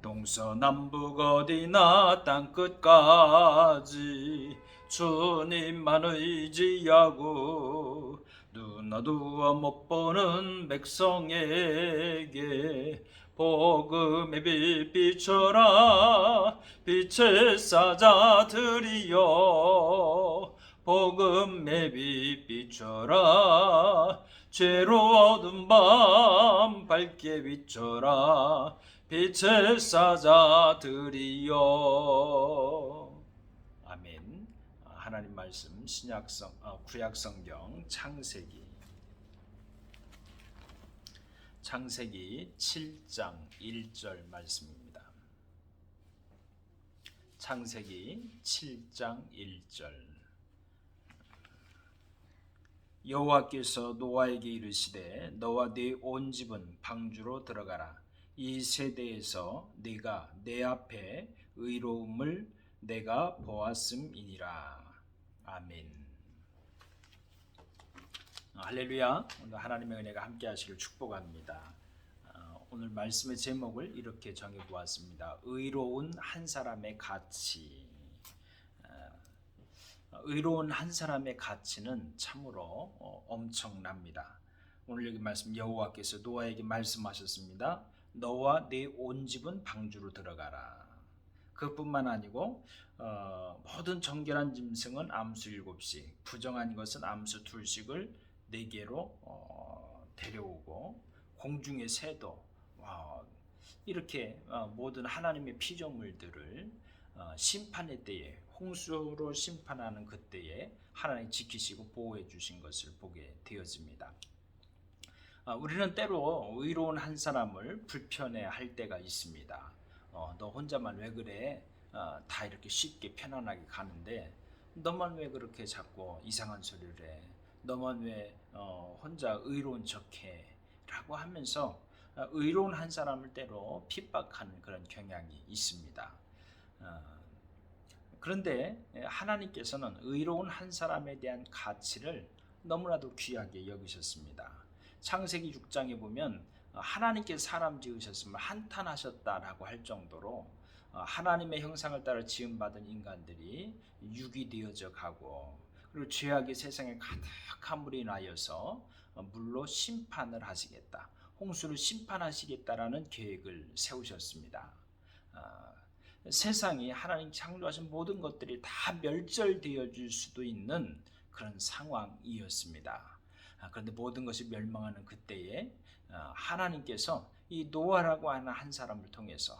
동서남북 어디나 땅끝까지 주님만 의지하고 눈어두어 못 보는 백성에게 복음의 빛 비춰라 빛의 사자들이여 복음의 빛 비춰라 죄로 어두운 밤 밝게 비춰라. 빛의 사자들이여. 아멘. 하나님 말씀 신약성 어, 구약성경 창세기. 창세기 7장 1절 말씀입니다. 창세기 7장 1절 여호와께서 노아에게 이르시되 너와 네 온 집은 방주로 들어가라 이 세대에서 네가 내 앞에 의로움을 내가 보았음이니라 아멘. 할렐루야. 오늘 하나님의 은혜가 함께 하시길 축복합니다. 어, 오늘 말씀의 제목을 이렇게 정해 보았습니다. 의로운 한 사람의 가치. 어, 의로운 한 사람의 가치는 참으로 어, 엄청납니다. 오늘 여기 말씀 여호와께서 노아에게 말씀하셨습니다. 너와 네 온 집은 방주로 들어가라. 그뿐만 아니고 어, 모든 정결한 짐승은 암수 일곱씩, 부정한 것은 암수 둘씩을 네 개로 어, 데려오고 공중의 새도 와, 이렇게 어, 모든 하나님의 피조물들을 어, 심판의 때에 홍수로 심판하는 그때에 하나님 지키시고 보호해 주신 것을 보게 되어집니다. 어, 우리는 때로 의로운 한 사람을 불편해 할 때가 있습니다. 어, 너 혼자만 왜 그래? 어, 다 이렇게 쉽게 편안하게 가는데 너만 왜 그렇게 자꾸 이상한 소리를 해? 너만 왜 어, 혼자 의로운 척해? 라고 하면서 어, 의로운 한 사람을 때로 핍박하는 그런 경향이 있습니다. 어, 그런데 하나님께서는 의로운 한 사람에 대한 가치를 너무나도 귀하게 여기셨습니다. 창세기 6장에 보면 어, 하나님께서 사람 지으셨으면 한탄하셨다라고 할 정도로 어, 하나님의 형상을 따라 지음받은 인간들이 육이 되어져 가고 그리고 죄악이 세상에 가득함으로 인하여서 어, 물로 심판을 하시겠다. 홍수를 심판하시겠다라는 계획을 세우셨습니다. 세상이 하나님 창조하신 모든 것들이 다 멸절되어 줄 수도 있는 그런 상황이었습니다. 아, 그런데 모든 것이 멸망하는 그때에 어, 하나님께서 이 노아라고 하는 한 사람을 통해서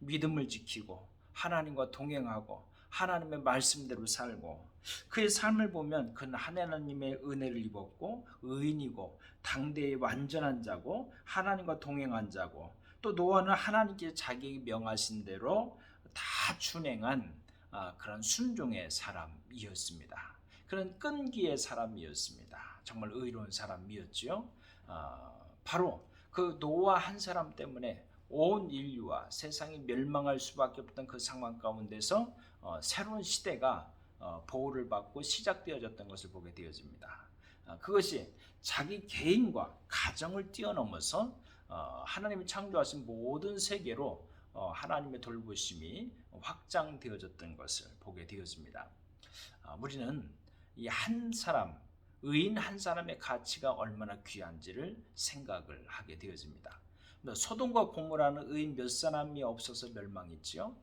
믿음을 지키고 하나님과 동행하고 하나님의 말씀대로 살고 그의 삶을 보면 그는 하나님의 은혜를 입었고 의인이고 당대의 완전한 자고 하나님과 동행한 자고 또 노아는 하나님께 자기 명하신 대로 다 준행한 아, 그런 순종의 사람이었습니다. 그런 끈기의 사람이었습니다. 정말 의로운 사람이었지요. 어, 바로 그 노아 한 사람 때문에 온 인류와 세상이 멸망할 수밖에 없던 그 상황 가운데서 어, 새로운 시대가 어, 보호를 받고 시작되어졌던 것을 보게 되어집니다. 그것이 자기 개인과 가정을 뛰어넘어서 하나님이 창조하신 모든 세계로 하나님의 돌보심이 확장되어졌던 것을 보게 되어집니다. 우리는 이 한 사람 의인 한 사람의 가치가 얼마나 귀한지를 생각을 하게 되어집니다. 소돔과 고모라는 의인 몇 사람이 없어서 멸망했지요?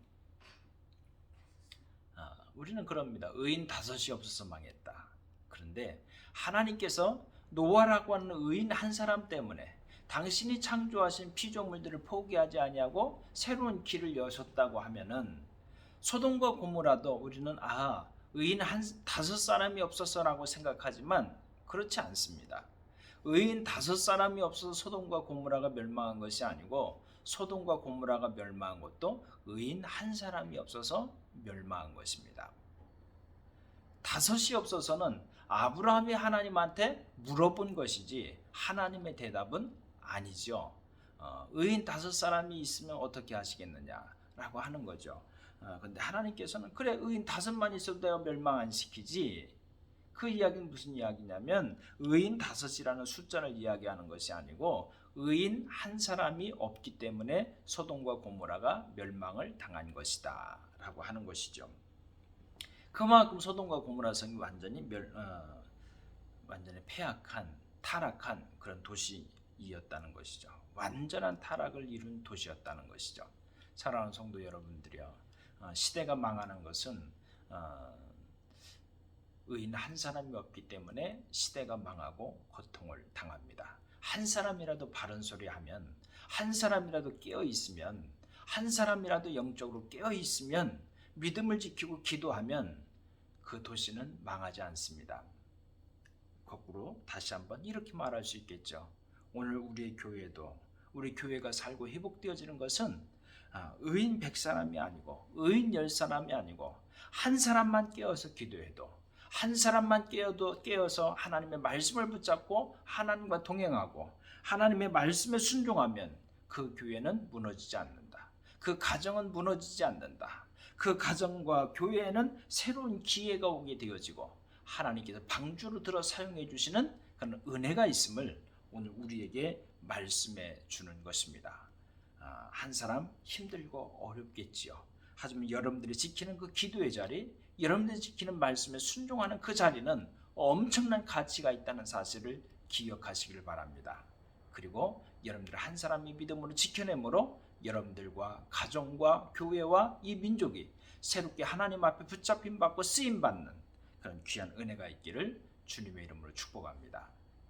아, 우리는 그럽니다. 의인 다섯이 없어서 망했다. 그런데 하나님께서 노아라고 하는 의인 한 사람 때문에 당신이 창조하신 피조물들을 포기하지 아니하고 새로운 길을 여셨다고 하면은 소돔과 고모라도 우리는 아 의인 한 다섯 사람이 없어서라고 생각하지만 그렇지 않습니다. 의인 다섯 사람이 없어서 소돔과 고무라가 멸망한 것이 아니고 소돔과 고무라가 멸망한 것도 의인 한 사람이 없어서 멸망한 것입니다. 다섯이 없어서는 아브라함이 하나님한테 물어본 것이지 하나님의 대답은 아니죠. 어, 의인 다섯 사람이 있으면 어떻게 하시겠느냐라고 하는 거죠. 어, 근데 하나님께서는 그래 의인 다섯만 있어도 내가 멸망 안 시키지. 그 이야기는 무슨 이야기냐면 의인 다섯이라는 숫자를 이야기하는 것이 아니고 의인 한 사람이 없기 때문에 소돔과 고모라가 멸망을 당한 것이다라고 하는 것이죠. 그만큼 소돔과 고모라 성이 완전히 멸 어, 완전히 폐악한 타락한 그런 도시 이었다는 것이죠. 완전한 타락을 이룬 도시였다는 것이죠. 사랑하는 성도 여러분들이요, 어, 시대가 망하는 것은 어, 의인 한 사람이 없기 때문에 시대가 망하고 고통을 당합니다. 한 사람이라도 바른 소리 하면, 한 사람이라도 깨어 있으면, 한 사람이라도 영적으로 깨어 있으면, 믿음을 지키고 기도하면 그 도시는 망하지 않습니다. 거꾸로 다시 한번 이렇게 말할 수 있겠죠. 오늘 우리의 교회도 우리 교회가 살고 회복되어지는 것은 아, 의인 백 사람이 아니고 의인 열 사람이 아니고 한 사람만 깨어서 기도해도 한 사람만 깨어도 깨어서 하나님의 말씀을 붙잡고 하나님과 동행하고 하나님의 말씀에 순종하면 그 교회는 무너지지 않는다. 그 가정은 무너지지 않는다. 그 가정과 교회에는 새로운 기회가 오게 되어지고 하나님께서 방주로 들어 사용해 주시는 그런 은혜가 있음을 오늘 우리에게 말씀해 주는 것입니다. 아, 한 사람 힘들고 어렵겠지요. 하지만 여러분들이 지키는 그 기도의 자리, 여러분들이 지키는 말씀에 순종하는 그 자리는 엄청난 가치가 있다는 사실을 기억하시길 바랍니다. 그리고 여러분들 한 사람이 믿음으로 지켜내므로 여러분들과 가정과 교회와 이 민족이 새롭게 하나님 앞에 붙잡힘 받고 쓰임 받는 그런 귀한 은혜가 있기를 주님의 이름으로 축복합니다.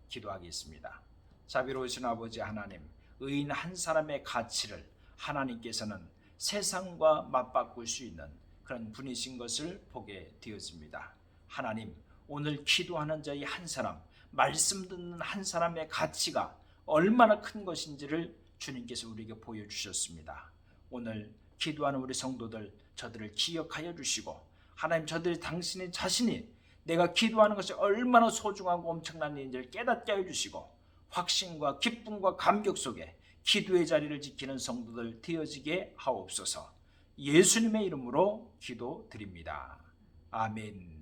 기도하겠습니다. 자비로우신 아버지 하나님, 의인 한 사람의 가치를 하나님께서는 세상과 맞바꿀 수 있는 그런 분이신 것을 보게 되었습니다. 하나님, 오늘 기도하는 저희 한 사람, 말씀 듣는 한 사람의 가치가 얼마나 큰 것인지를 주님께서 우리에게 보여주셨습니다. 오늘 기도하는 우리 성도들, 저들을 기억하여 주시고, 하나님 저들이 당신의 자신이 내가 기도하는 것이 얼마나 소중하고 엄청난 일인지를 깨닫게 하여 주시고, 확신과 기쁨과 감격 속에 기도의 자리를 지키는 성도들 되어지게 하옵소서. 예수님의 이름으로 기도드립니다. 아멘.